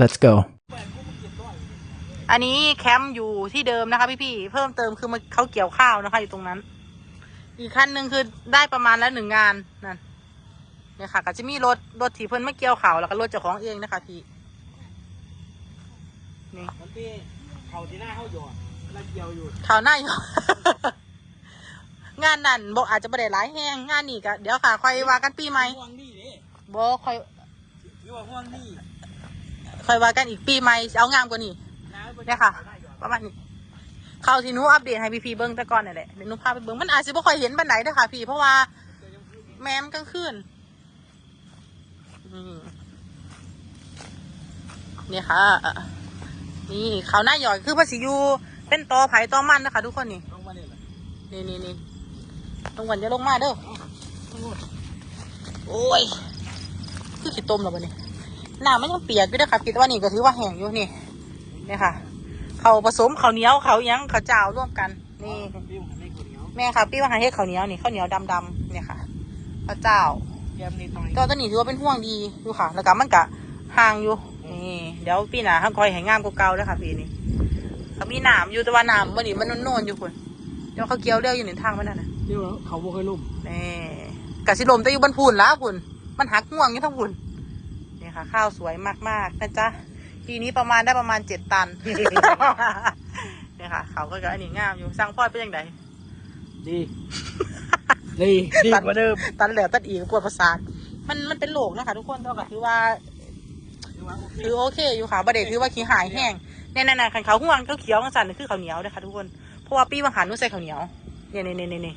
let's go อันนี้แคมป์อยู่ที่เดิมนะคะพี่พี่ๆเพิ่มเติมคือมันเขาเกี่ยวข้าวนะคะ อยู่ตรงนั้น อีกคันหนึ่งคือได้ประมาณละหนึ่งงานนั่นเนี่ยค่ะก็จะมีรถรถที่เพิ่นไมาเกี่ยวข้าวแล้วก็รถเจ้าของเองนะคะพี่นี่มันที่เขาที่หน้าเขาหยอดแล้วเกี่ยวอยู่ข่าวหน้าอยู่งานนั่นบอกอาจจะไม่ได้หลายแห้งงานนี่ก็เดี๋ยวค่ะคอยว่ากันปีใหม่บอกคอยว่าห่วงนี่ ค่อยว่ากันอีกปีใหม่เอางามกว่านี้เนี่ยค่ะประมาณนี้ข่าวที่หนูอัปเดตให้พี่พีเบิ้งแต่ก่อนนี่แหละเดี๋ยวหนูพาไปเบิ้งมันอาจจะไม่ค่อยเห็นบันไดเด้อค่ะ พี่เพราะว่าแม้มกลางคืนนี่เนี่ค่ะ นี่ข่าวหน้าหย่อยคือภาษียูเป็นตอไผ่ตอมันนะคะทุกคนนี่นี่นี่นี่ตรงวันจะลงมาเด้อโอ้ย คือขี้ต้มแล้ววันนี้ น้ำมันยังเปียกอยู่เด้อครับคิดว่านี่ก็ถือว่าแห้งอยู่นี่เนี่ยค่ะเขาวผสมข้าวเหนียวเขาวหยังข้าวเจ้าร่วมกันนี่พี่มันไม่คนเหนียวแม่ค่ะพี่ว่าหาเฮ็ดข้าวเหนียวนี่ข้าวเหนียวดำๆเนี่ยค่ะข้าวเจ้าแกมนี่ต่อยก็ตัวนี้ถือว่าเป็นห่วงดีอยู่ค่ะ แล้วก็มันกะห่างอยู่นี่เดี๋ยวปีหน้าห้างคอยให้งามกว่าเก่าแล้วค่ะปีนี้เขามีหนามอยู่แต่ว่าหนามวันนี้มันโน่นๆอยู่คนเดี๋ยวเขาเกี่ยวเลี้ยวอยู่ในทางมันนั่นน่ะเดี๋ยวเขาบ่เคยลุ่มนี่กะสิลมแต่อยู่บนพูนแล้วพูนมันหักห่วงอยู่ทั้งพูน นี่ค่ะ ข้าวสวยมากๆนะจ๊ะปีนี้ประมาณได้ประมาณเจ็ดตันเนี่ยค่ะ เขาก็จะอันนี้งามอยู่สร้างพ่อยเป็นยังไงดีดีดีกว่าเดิมตันเหลือตัดอีกปวดประสาทมันมันเป็นโรคนะคะทุกคนเท่ากับคือว่าถือว่าโอเคคือโอเคอยู่ค่ะประเด็นคือว่าขี้หายแห้งเนี่ยๆๆขันเขาห่วงเขาเขียวกันสั่นนี่คือข้าวเหนียวนะคะทุกคนเพราะว่าปีมาหารนุ่ใส่ข้าวเหนียวเนี่ยเนี่ยเนี่ยเนี่ย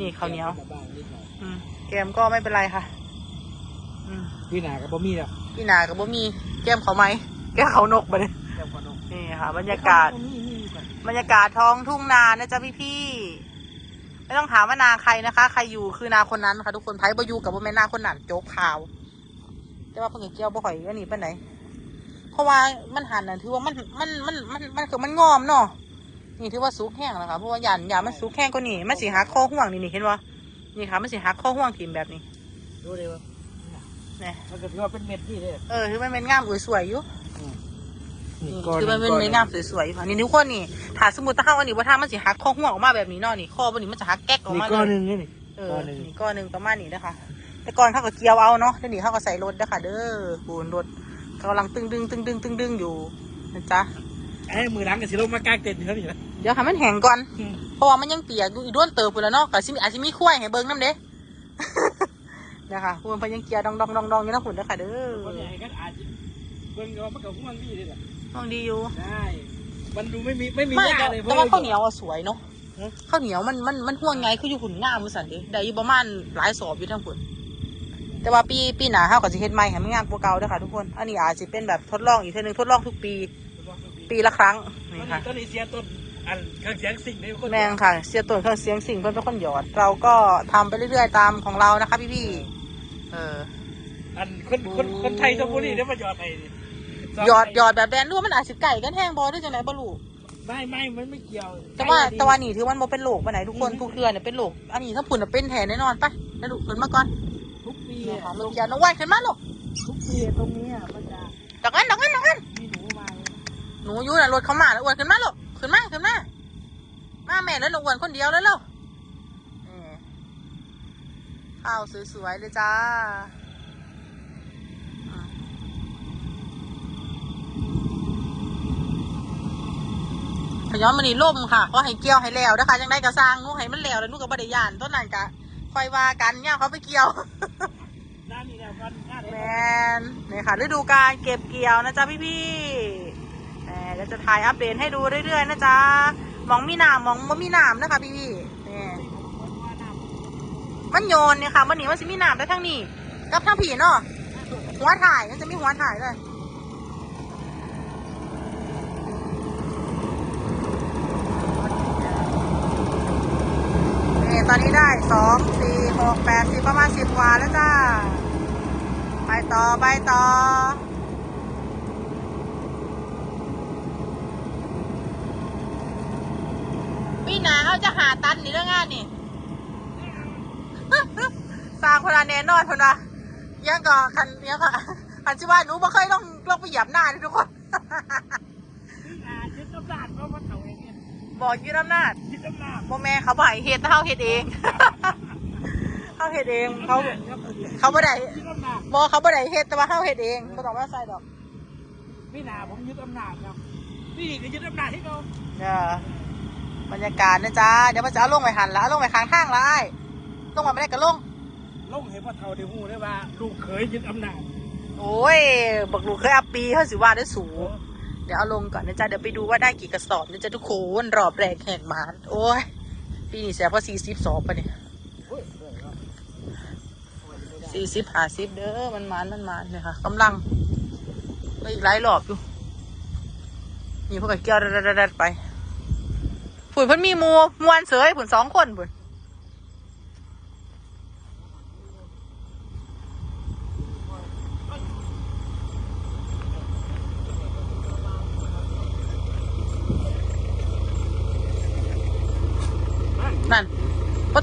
นี่ข้าวเหนียวอืมแกมก็ไม่เป็นไรค่ะอืมพี่หนากับบะหมี่อะ พี่นากับบ่มีแก้มเขาไหมแก้มเขานกมาเลยแกมขนมนี่ค่ะ บรรยากาศนี่นี่ก่อนบรรยากาศท้องทุ่งนานะจ๊ะพี่พี่ๆไม่ต้องถามว่านาใครนะคะ ใครอยู่คือนาคนนั้นค่ะทุกคนไพ่บอยูกับบ่แม่นนาคนนั้นโจ๊กข่าว แต่ว่าเพิ่งเกี่ยวบ่ข่อยอันนี้ปานไหนเพราะว่ามันหันน่ะถือว่ามันมันมันมันมันคือมันงอมเนาะนี่ถือว่าสุกแห้งแล้วค่ะเพราะว่าหยันหยามันสุกแห้งกว่านี่มันสีหักข้อห่วงนี่นี่เห็นวะนี่ค่ะมันสีหักข้อห่วงถิ่มแบบนี้ดูเลยว่าเนี่ยมันก็ถือว่าเป็นเม็ดนี่เลยเออถือมันเป็นงามอุ้ยสวยอยู่นี่นี่ก้อนคือมันเป็นก้เม็ดงามสวยๆอยู่ค่ะนี่ทุกคนนี่ถ้าสมมติถ้าเขาอันนี้ว่าถ้ามันสิหักข้อห่วงออกมาแบบนี้เนาะนี่ข้อวันนี้มันจะหักแก๊กออกนี่มาก้อนหเลยนึ่งนี่นี่เออก้อนหนึ่งนี่ก้อนหนึ่งประมาณนี้นะคะแต่ก่อนเขาก็เกี่ยวเอาเนาะเดี๋ยวนี้เขาก็ใส่รถนะคะเด้อปูนรถกำลังตึงดึงตึงดึงตึงดึงอยู่นะจ๊ะไอ้มือล้างกับสิลงมากางเต็นท์อยู่แล้วนี่นะเดี๋ยวค่ะมันแห้งก่อนเพราะว่ามันยังเปียกอยู่อีกด้วนเติบไปแล้วเนาะก็สิมีอาจจะมีขั้วให้เบิ้งน้ำเด้ นะคะคุณเพิ่นยังเกียร์ดองดองดองดองอยู่นะคุณเด้อค่ะเด้อคนใหญ่ก็อาจจะเบิ่งว่ามันกับห่วงนี่เลยแหละมองดีอยู่ได้มันดูไม่มีไม่มีไม่หญ้าแต่เลยแต่ว่าข้าวเหนียวอะสวยเนาะฮะข้าวเหนียวมันมันมันห่วงไงคืออยู่หุ่นงามมือสันเดิได้อยู่ประมาณหลายสอบอยู่ทั้งหุ่นแต่ว่าปีปีหน้าเฮาก็สิเฮ็ดใหม่ให้มันงามกว่าเก่าเด้อค่ะทุกคน อันนี้อาจสิเป็นแบบทดลองอีกเทื่อนึงทดลองทุกปี ปีละครั้งตอนนี่นี้ค่ะตอนนี้เสียต้นอันเครื่องเสียงสิ่งในคนแม่งค่ะ เสียต้นเครื่องเสียงสิ่งเพิ่นเป็นคนหยอด เราก็ทำไปเรื่อยๆตามของเรานะคะพี่ๆ เออ อันคนคนคนไทยชมบุรีเนี่ยมาหยอดไทยหยอดหยอดแบบแบรนด์รู้ว่ามันอาจสิไก่กันแห้งบ่ได้จังไดบ่รู้ไม่ไม่มันไม่เกี่ยวแต่ว่าแต่ว่านี่ถือว่ามันบ่เป็นโรคปานไหนทุกคนทุกเทื่อเนี่ยเป็นโรคอันนี้ถ้าปุ่นน่ะเป็นแท้แน่นอนไปแล้วลูกขึ้นมาก่อนทุกปีนี่อะค่ะลูกยาน้องวันขึ้นมาลูกทุกปีตรงนี้อะมันจะดอกนั้นดอกนั้นดอกนั้นมีหนูมาเลยหนูอยู่น่ะรถเขามาแล้วอ้วนขึ้นมาลูกขึ้นมาขึ้นมามาแม่แล้วหนูอ้วนคนเดียวแล้วลูกนี่ ข้าวสวยๆเลยจ้าอืมขย้อนมันนี่ล่มค่ะก็ให้เกี่ยวให้แล้วนะคะจังได้กระสร้างหนูให้มันแล้วแล้วหนูกับบริยานต้นนั้นกะคอยว่ากันเนี่ยเขาไปเกี่ยวด้านนี้แล้วกันด้านแมนี้นนี่ค่ะฤดูการเก็บเกี่ยวนะจ๊ะพี่พี่ๆแหมเดี๋ยวจะถ่ายอัปเดตให้ดูเรื่อยๆนะจ๊ะหมองมีหนามหมองบ่มีหนามนะคะพี่พี่ๆนี่ มันโยนเนี่ยค่ะมันหนีมันจะมีนามได้ทั้งนี้กับทั้งผีเนาะหัวถ่ายมันจะมีหัวถ่ายเลยนี่ตอนนี้ได้สองสี่หกแปดสิบประมาณสิบกว่าแล้วจ้า ไปต่อ ไปต่อพี่หนาเขาจะหาตันนี่เรื่องงานนี่ สร้างคนละแน่นอนคนละยังก็คันยังก็อันที่ว่าหนูบ่เคยลองลองไปเหยียบหน้าเลยทุกคนอ่ายึดอำนาจเพราะว่าเขาเองเนี่ยบอกยืดอำนาจยึดอำนาจโมแม่เขาบ่ให้เฮ็ดแต่เขาเฮ็ดเองเขาเฮ็ดเองเขาเขาบ่ได้ยึดอำนาจบอเขาบ่ได้เฮ็ดแต่ว่าเขาเฮ็ดเองบ่ต้องมาใส่ดอกพี่นาผมยึดอำนาจครับนี่ก็ยึดอำนาจให้เขาเด้อบรรยากาศนะจ๊ะเดี๋ยวมันจะเอาลงไปหันละเอาลงไปข้างทางละอ้ายลงมาไม่ได้ก็ลง ลงให้พ่อเท่าได้หูได้ว่า ลูกเขยยึดอำนาจโอ้ยบักลูกเคยอัปปีเขาสิว่าได้สูงเดี๋ยวเอาลงก่อนนะจ๊ะเดี๋ยวไปดูว่าได้กี่กระสอบนะจ๊ะทุกคนรอบแรกแหกหมานโอ้ยปีนี้เสียเพราะสี่สิบสองปะเนี่ยสี่สิบห้าสิบเด้อมันมานมันมานเนี่ยค่ะกำลังไปอีกหลายรอบอยู่นี่พวกกับเกี่ยวดัดๆๆไปผุนเพิ่นมีมูมวนเสยผุนสองคนผุนนั่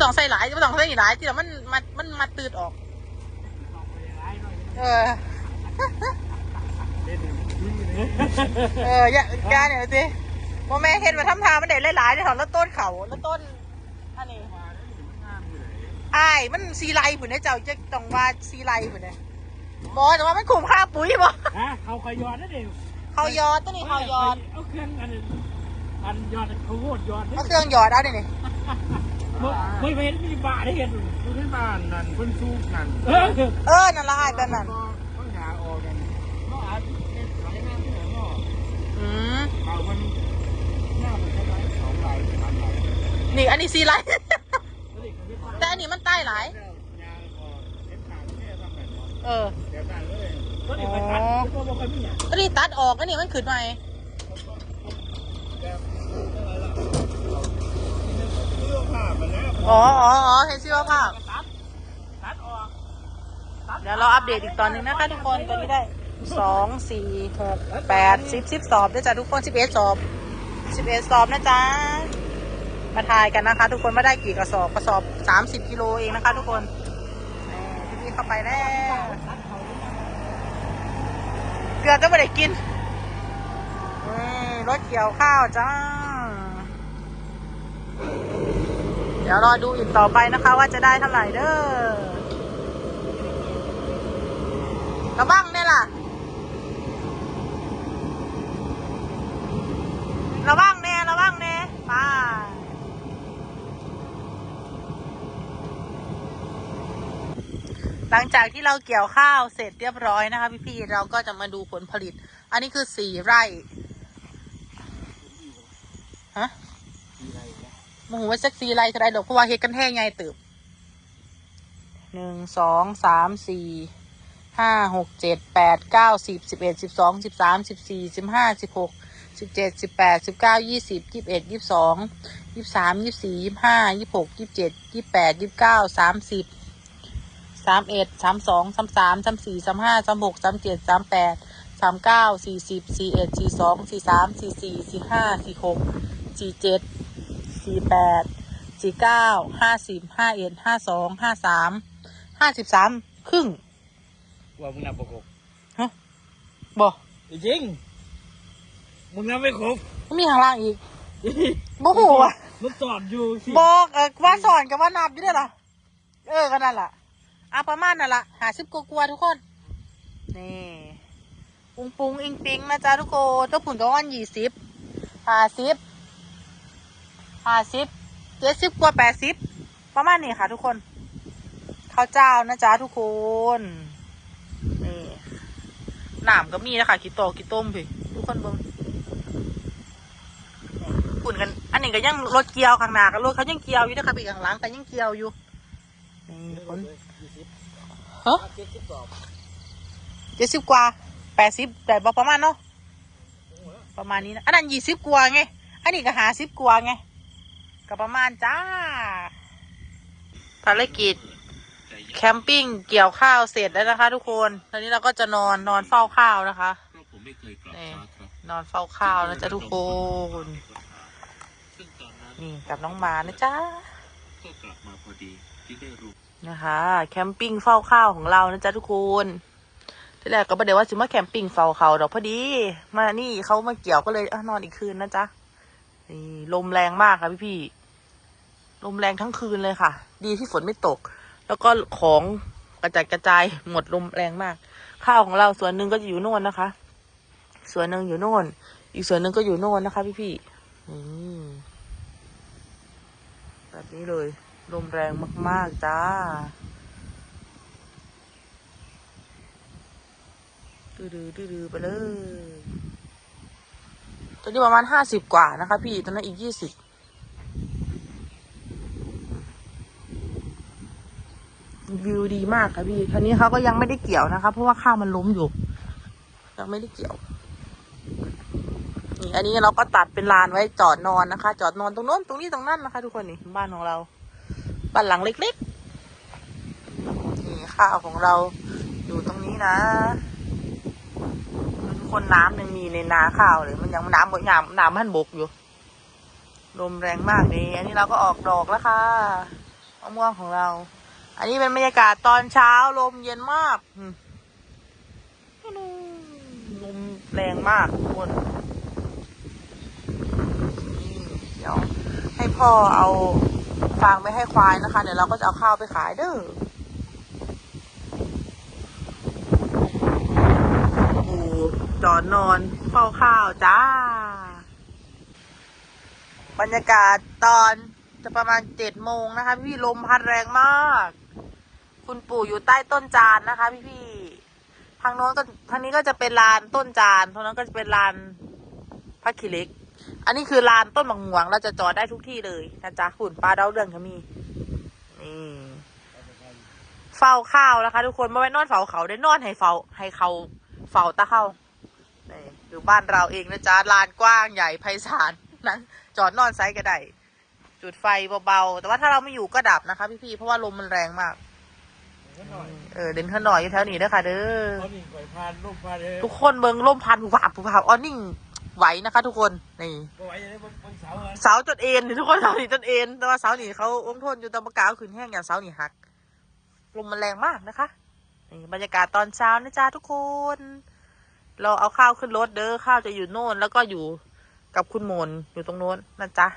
ต้องใส่หลายไม่ต้องใส่หลายที่เรามันมันมันมาตืดออก เออ เอออย่าแกเนี่ยสิโมแม่เห็นมาทำทางมันเด็ดหลายๆเนี่ยถอนแล้วต้นเขาแล้วต้นอันนี้อ้ายมันซีไรผุนเนี่ยเจ้าจะต้องว่าซีไรผุนเนี่ยบอแต่ว่ามันคุ้มค่าปุ๋ยบอฮะเขาคอยยอดนะเด็กเขายอดตัวนี้เขายอด เอาเครื่องอันนั้นอันยอดเขาโหดยอดเอาเครื่องยอดเอาดินี่ ไม่เห็นมีบาได้เห็นผู้ที่บ้านนั่นเพิ่นสู้นั่นเออเออนั่นละอ้ายแบบนั้นก็ต้องหาออกกันเนาะอาจเฮ็ดหลายงานที่ไหนเนาะอืมเอามันหน้ามันใช้หลายสองหลายสามหลายนี่อันนี้ซีไรแต่อันนี้มันใต้หลายแล้วยางก็เห็นขาดแค่ทำแบบเนาะเออเดี๋ยวกันเลยตัวนี้ไปตัดตัวบอกว่ามีอะอันนี้ตัดออกอันนี้มันขึ้นมาแบบอะไรล่ะเสื้ อ๋ออ๋ออ๋อเห็นซีว่าภาพเดี๋ยวเราอัปเดตอีกตอนหนึ่งนะคะทุกคนตอนนี้ได้สองสี่หกแปดสิบสิบสอบด้วยจ้ะทุกคนสิบเอ็ดสอบสิบเอ็ดสอบนะจ๊ะมาทายกันนะคะ ทุกคนไม่ได้กี่กระสอบกระสอบสามสิบกิโลเองนะคะ ทุกคนนี่พี่เข้าไปแล้วเกลือก็ไม่ได้กินรถเกี่ยวข้าวจ้า เดี๋ยวรอดูอีกต่อไปนะคะว่าจะได้เท่าไหร่เด้อกระบังเนี่ยล่ะระวังแน่ระวังแน่ไป้าหลังจากที่เราเกี่ยวข้าวเสร็จเรียบร้อยนะคะ พี่ๆเราก็จะมาดูผลผลิต อันนี้คือสี่ไร่ฮะ มโหว่าสักสี่ไรเท่าไรดอกเพราะว่าเฮ็ดกันแห้งไงตืบหนึ่งสองสามสี่ห้าหกเจ็ดแปดเก้าสิบสิบเอ็ดสิบสองสิบสามสิบสี่สิบห้าสิบหกสิบเจ็ดสิบแปดสิบเก้ายี่สิบยี่สิบเอ็ดยี่สิบสองยี่สิบสามยี่สิบสี่ยี่สิบห้ายี่สิบหกยี่สิบเจ็ดยี่สิบแปดยี่สิบเก้าสามสิบสามเอ็ดสามสองสามสามสามสี่สามห้าสามหกสามเจ็ดสามแปดสามเก้าสี่สิบสี่เอ็ดสี่สองสี่สามสี่สี่สี่ห้าสี่หกสี่เจ็ด สี่แปดสี่เก้าห้าสิบห้าเอ็ดห้าสองห้าสามห้าสิบสามครึ่งว่ามึงนับประกบบ่จริงมึงนับไม่ครบมีข้างล่างอีกบ่หูอะมันสอนอยู่สิบอกเออว่าสอนกับว่านับอยู่ด้วยล่ะเออก็นั่นล่ะอะประมาณนั่นล่ะหาสิบกว่าๆทุกคนนี่ปุงปุงอิงปิงนะจ๊ะทุกคนตัวผุนก็วันยี่สิบห้าสิบ ห้าสิบเจ็ดสิบกว่าแปดสิบประมาณนี้ค่ะ ทุกคนข้าวเจ้านะจ๊ะทุกคนนี่หนามก็มีนะคะกี่โตกี่ต้มพี่ทุกคนเบิ่งฝุ่นกัน อันนี้ก็ยังรถเกียวข้างหน้ากันรถเขายังเกียวอยู่นะคะปีกข้างหลังแต่ยังเกียวอยู่นี่คนฮะเจ็ดสิบกว่าแปดสิบแต่บประมาณเนาะประมาณนี้นะอันนั้นยี่สิบกว่าไงอันนี้ก็หาสิบกว่าไง ก็ประมาณจ้า ภารกิจ แคมปิ้งเกี่ยวข้าวเสร็จแล้วนะคะ ทุกคน ตอนนี้เราก็จะนอนนอนเฝ้าข้าวนะคะเพราะผมไม่เคยกลับนี่ช้าครับนอนเฝ้าข้าวนะจ๊ะทุกคนซึ่งตอนนั้นนี่กับน้องหมานะจ๊ะก็กลับมาพอดีที่ได้รู้นะคะ แคมปิ้งเฝ้าข้าวของเรานะจ๊ะทุกคนที่แรกก็ประเดี๋ยวว่าสิมาแคมปิ้งเฝ้าเขาดอกพอดี มานี่เขามาเกี่ยวก็เลยอะนอนอีกคืนนะจ๊ะนี่ลมแรงมากค่ะพี่พี่ๆ ลมแรงทั้งคืนเลยค่ะ ดีที่ฝนไม่ตก แล้วก็ของกระจัดกระจายหมดลมแรงมาก ข้าวของเราส่วนหนึ่งก็จะอยู่โน่นนะคะ ส่วนหนึ่งอยู่โน่น อีกส่วนหนึ่งก็อยู่โน่นนะคะ พี่พี่ๆแบบนี้เลย ลมแรงมาก ๆ จ้าดื้อๆดื้อๆไปเลย ตอนนี้ประมาณห้าสิบกว่านะคะ พี่ตอนนั้นอีกยี่สิบ วิวดีมากค่ะพี่ทีนี้เขาก็ยังไม่ได้เกี่ยวนะคะ เพราะว่าข้าวมันล้มอยู่ ยังไม่ได้เกี่ยวนี่อันนี้เราก็ตัดเป็นลานไว้จอดนอนนะคะ จอดนอนตรงโน้นตรงนี้ตรงนั้นนะคะ ทุกคนนี่บ้านของเรา บ้านหลังเล็กๆนี่ข้าวของเราอยู่ตรงนี้นะ ทุกคนน้ำยังมีในนาข้าวเลยมันยังน้ำบกน้ำน้ำมันบกอยู่ลมแรงมากนี่อันนี้เราก็ออกดอกแล้วค่ะมะม่วงของเรา อันนี้เป็นบรรยากาศตอนเช้าลมเย็นมากลมแรงมากทุกคนนี่เดี๋ยวให้พ่อเอาฟางไปให้ควายนะคะ เดี๋ยวเราก็จะเอาข้าวไปขายเด้อจอดนอนเฝ้าข้าวจ้า บรรยากาศตอนจะประมาณเจ็ดโมงนะคะพี่ลมพัดแรงมาก คุณปู่อยู่ใต้ต้นจานนะคะ พี่พี่ๆทางโน้นก็ทางนี้ก็จะเป็นลานต้นจานทางนั้นก็จะเป็นลานพักขีเล็ก อันนี้คือลานต้นมะม่วงเราจะจอดได้ทุกที่เลยนะจ๊ะขุนปลาเดาเรื่องก็มีนี่เฝ้าข้าวนะคะ ทุกคนม่ไว้นอนเฝ้าเขาได้นอนให้เฝ้าให้เขาเฝ้าตาเข้านี่อยู่บ้านเราเองนะจ๊ะลานกว้างใหญ่ไพศาลนั้นจอดนอนไซส์ก็ได้จุดไฟเบาๆ แต่ว่าถ้าเราไม่อยู่ก็ดับนะคะ พี่ๆ เพราะว่าลมมันแรงมาก เออเดินข้างหน่อยอยู่แถวนี้เด้อค่ะเด้อเขาหนีไหวพานลูกพานเลยทุกคนเมืองล่มพันผูผาผูผาออนิ่งไหวนะคะ ทุกคนนี่ก็ไหวเลยบนบนเสาอะเสาจนเอ็นนี่ทุกคนเสาหนีจนเอ็นแต่ว่าเสาหนีเขาองทนอยู่แตะมะกาวขึ้นแห้งอย่างเสาหนีหักลมมันแรงมากนะคะนี่บรรยากาศตอนเช้านะจ๊ะทุกคน เราเอาข้าวขึ้นรถเด้อข้าวจะอยู่โน่น แล้วก็อยู่กับคุณมนอยู่ตรงโน้นนะจ๊ะ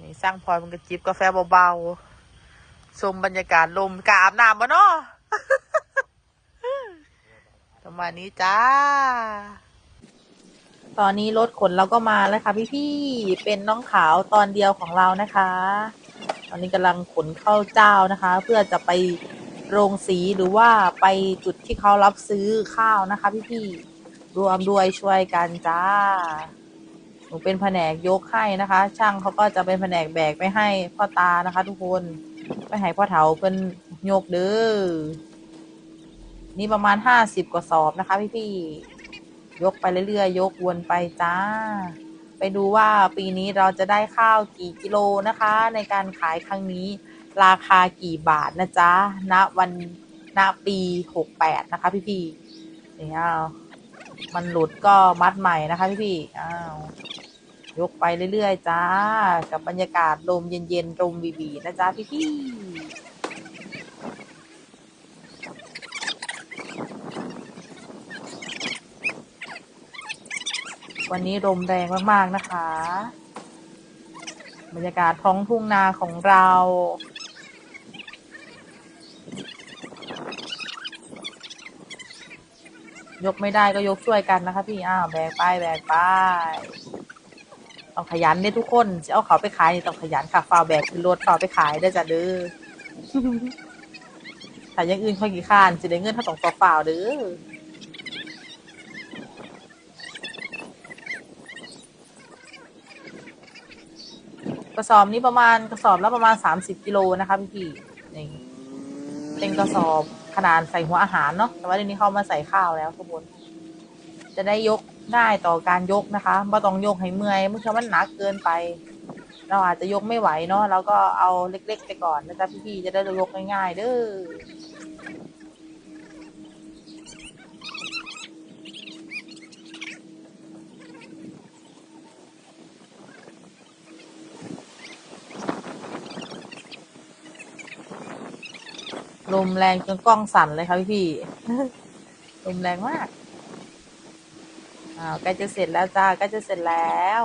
นี่สร้างพลอยมันก็จิบกาแฟเบาๆ ชมบรรยากาศลมกอาบน้ำมาเนาะประมาณนี้จ้า ตอนนี้รถขนเราก็มาแล้วค่ะพี่ๆเป็นน้องขาวตอนเดียวของเรานะคะ ตอนนี้กำลังขนเข้าวเจ้านะคะ เพื่อจะไปโรงสีหรือว่าไปจุดที่เขารับซื้อข้าวนะคะ พี่ๆรวมด้วยช่วยกันจ้าหนูเป็นแผนกยกให้นะคะ ช่างเขาก็จะเป็นแผนกแบกไปให้พ่อตานะคะ ทุกคน ไปให้พ่อเถาเพิ่นยกเด้อนี่ประมาณห้าสิบกว่าสอบนะคะ พี่ๆยกไปเรื่อยๆยกวนไปจ้า ไปดูว่าปีนี้เราจะได้ข้าวกี่กิโลนะคะ ในการขายครั้งนี้ ราคากี่บาทนะจ๊ะณวันณปีหกแปดนะคะ พี่ๆนี่อ้าวมันหลุดก็มัดใหม่นะคะ พี่ๆอ้าว ยกไปเรื่อยๆจ้า กับบรรยากาศลมเย็นๆลมบีๆนะจ๊ะพี่ๆวันนี้ลมแรงมากๆนะคะ บรรยากาศท้องทุ่งนาของเรา ยกไม่ได้ก็ยกช่วยกันนะคะพี่ อ้าว แบกไป แบกไป ต้องขยันเนี่ยทุกคนจะเอาเขาไปขายนี่ต้องขยันค่ะฝ่าวแบกขึ้นรถฝ่าวไปขายได้อจ้ะเด้อถ้าอย่างอื่นค่อยกี่ข้านจะได้เงินถ้าต้องฝ่าวฝ่าวๆเด้อกระสอบนี้ประมาณกระสอบละประมาณสามสิบกิโลนะคะพี่พี่ๆนี่เป็นกระสอบขนาดใส่หัวอาหารเนาะแต่ว่าเดี๋ยวนี้เขามาใส่ข้าวแล้วทุกคนจะได้ยก ง่ายต่อการยกนะคะไม่ต้องยกให้เมื่อยเมื่อกี้มันหนักเกินไป เราอาจจะยกไม่ไหวเนาะเราก็เอาเล็กๆไปก่อนนะจ๊ะพี่ๆจะได้ยกง่ายๆเด้อลมแรงจนกล้องสั่นเลยค่ะพี่ลมแรงมากาวใกล้จะเสร็จแล้วจ้าใกล้จะเสร็จแล้ว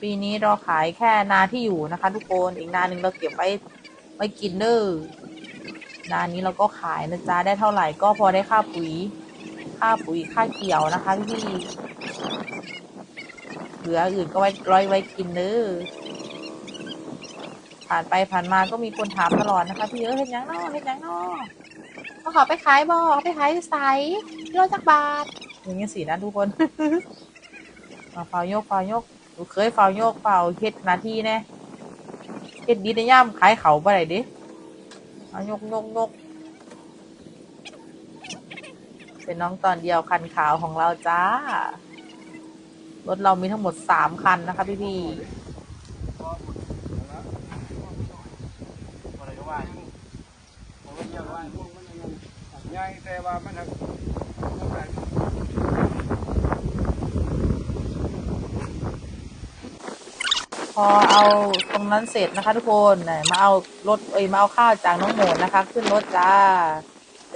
ปีนี้เราขายแค่นาที่อยู่นะคะ ทุกคนอีกนาหนึ่งเราเก็บไว้ไว้กินเด้อนานี้เราก็ขายนะจ๊ะได้เท่าไหร่ก็พอได้ค่าปุ๋ย ค่าปุ๋ยค่าเกี่ยวนะคะพี่เหลืออื่นก็ไว้ร้อยไว้กินเด้อ ผ่านไปผ่านมาก็มีคนถามตลอดนะคะพี่เออเห็นยังนาะเห็นยังนาะเขาขอไปขายบ่เอาไปขายใสกิโลจักบาทอย่างเงี้ยสินะทุกคนมาเฝ้ายกเฝ้ายกหนูเคยเฝ้ายกเฝ้าเฮ็ดนาทีแน่เฮ็ดดีในย่ามขายเขาบ่ได้ดิเอายกยกยกเป็นน้องตอนเดียวคันขาวของเราจ้ารถเรามีทั้งหมดสามคันนะคะพี่พี่ ไรก็ว่าผมก็เยี่ยมว่าพวมันยังแต่ว่ามันหักมันแปลกพอเอาตรงนั้นเสร็จนะคะทุกคนไหนมาเอารถเอ้ยมาเอาข้าวจากน้องโหมดนะคะ ขึ้นรถจ้า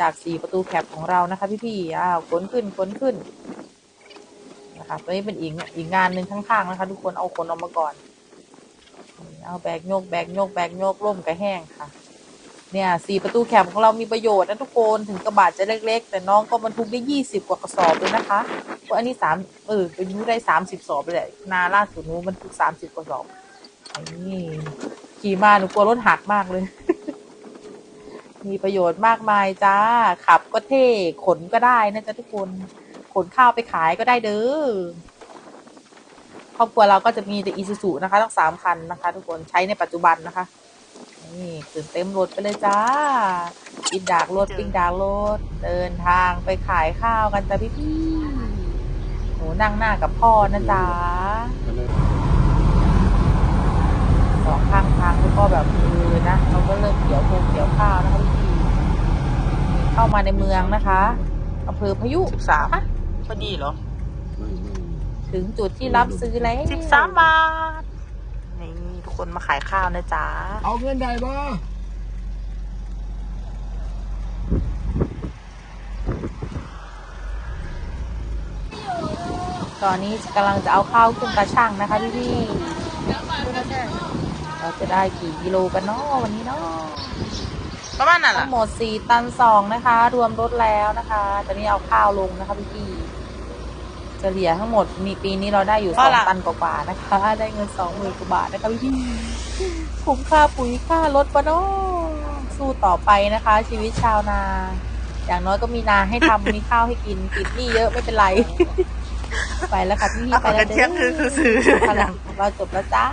จากสี่ประตูแคปของเรานะคะ พี่ๆอ้าวขนขึ้นขนขึ้นนะคะตัวนี้เป็นอีกอีกงานหนึ่งข้างๆนะคะ ทุกคนเอาขนออกมาก่อน เอาแบกโยกแบกโยกแบกโยกร่มกระแห้งค่ะ เนี่ยสี่ประตูแคปของเรามีประโยชน์นะทุกคนถึงกระบะจะเล็ก ๆ แต่น้องก็บรรทุกได้ยี่สิบกว่ากระสอบเลยนะคะเพราะอันนี้สามเออเป็นยูได้สามสิบสอบเลยนาล่าสุดนู้นบรรทุกสามสิบกระสอบนี่ขี่มาหนูกลัวรถหักมากเลย มีประโยชน์มากมายจ้า ขับก็เท่ ขนก็ได้นะจ๊ะทุกคน ขนข้าวไปขายก็ได้เด้อ ครอบครัวเราก็จะมีแต่อีซูซูนะคะทั้งสามคันนะคะ ทุกคนใช้ในปัจจุบันนะคะ นี่ตื่นเต็มรถไปเลยจ้าปิดดากรถปิ้งดากรถเดินทางไปขายข้าวกันจ้ะพี่พี่ๆหนูนั่งหน้ากับพ่อนะจ๊ะสองข้างทางแล้วก็แบบเออนะเราก็เริ่มเกี่ยวโพงเกี่ยวข้าวนะคะพี่ๆเข้ามาในเมืองนะคะอำเภอพายุสิบสามพอดีเหรอ ถึงจุดที่รับซื้อแล้วสิบสามบาท นี่ทุกคนมาขายข้าวนะจ๊ะ เอาเงินได้บ่ตอนนี้กำลังจะเอาข้าวขึ้นกระช่างนะคะพี่พี่ๆเราจะได้กี่กิโลกันเนาะวันนี้เนาะประมาณนั้นทั้ล่ะงหมดสี่ตันสองนะคะ รวมรถแล้วนะคะตอนนี้เอาข้าวลงนะคะพี่พี่ๆ เฉลี่ยทั้งหมดมีปีนี้เราได้อยู่สองตันกว่าๆนะคะ ได้เงินสองหมื่นกว่าบาทนะคะพี่พี่ๆคุ้มค่าปุ๋ยค่ารถปะเนาะสู้ต่อไปนะคะ ชีวิตชาวนา อย่างน้อยก็มีนาให้ทำ มีข้าวให้กินติดหนี้เยอะไม่เป็นไร ไปแล้วค่ะพี่ๆไปแล้วเด้อเที่ยงคืนคือซื้อพลังของเราจบแล้วจ้า